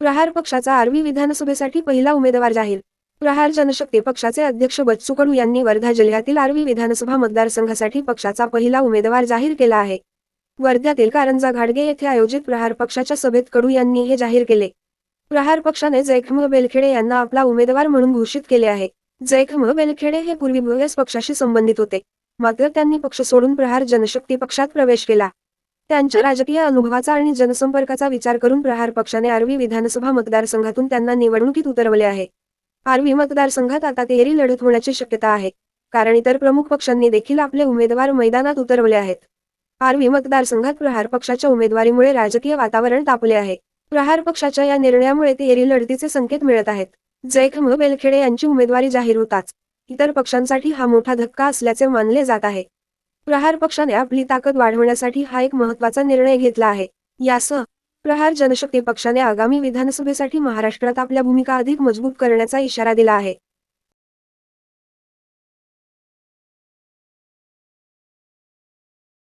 प्रहार पक्षाचा आर्वी विधानसभेसाठी पहिला उमेदवार जाहीर. प्रहार जनशक्ती पक्षाचे अध्यक्ष बच्चू कडू यांनी वर्धा जिल्ह्यातील आर्वी विधानसभा मतदारसंघासाठी पक्षाचा पहिला उमेदवार जाहीर केला आहे. वर्ध्यातील कारंजा घाडगे येथे आयोजित प्रहार पक्षाच्या सभेत कडू यांनी हे जाहीर केले. प्रहार पक्षाने जैखम बेलखेडे यांना आपला उमेदवार म्हणून घोषित केले आहे. जैखम बेलखेडे हे पूर्वी पक्षाशी संबंधित होते. मात्र त्यांनी पक्ष सोडून प्रहार जनशक्ती पक्षात प्रवेश केला. त्यांच्या राजकीय अनुभवाचा आणि जनसंपर्काचा विचार करून प्रहार पक्षाने आर्वी विधानसभा मतदारसंघातून त्यांना निवडणुकीत उतरवले आहे. आर्वी मतदारसंघात आता तेरी लढत होण्याची शक्यता आहे कारण इतर प्रमुख पक्षांनी देखील आपले उमेदवार मैदानात उतरवले आहेत. आर्वी मतदारसंघात प्रहार पक्षाच्या उमेदवारीमुळे राजकीय वातावरण तापले आहे. प्रहार पक्षाच्या या निर्णयामुळे तेरी लढतीचे संकेत मिळत आहेत. जैखम बेलखेडे यांची उमेदवारी जाहीर होताच. इतर पक्षांसाठी हा मोठा धक्का असल्याचे मानले जात आहे. प्रहार पक्षाने आपली ताकद वाढवण्यासाठी हा एक महत्त्वाचा निर्णय घेतला आहे. यासह प्रहार जनशक्ती पक्षाने आगामी विधानसभेसाठी महाराष्ट्रात आपल्या भूमिका अधिक मजबूत करण्याचा इशारा दिला आहे.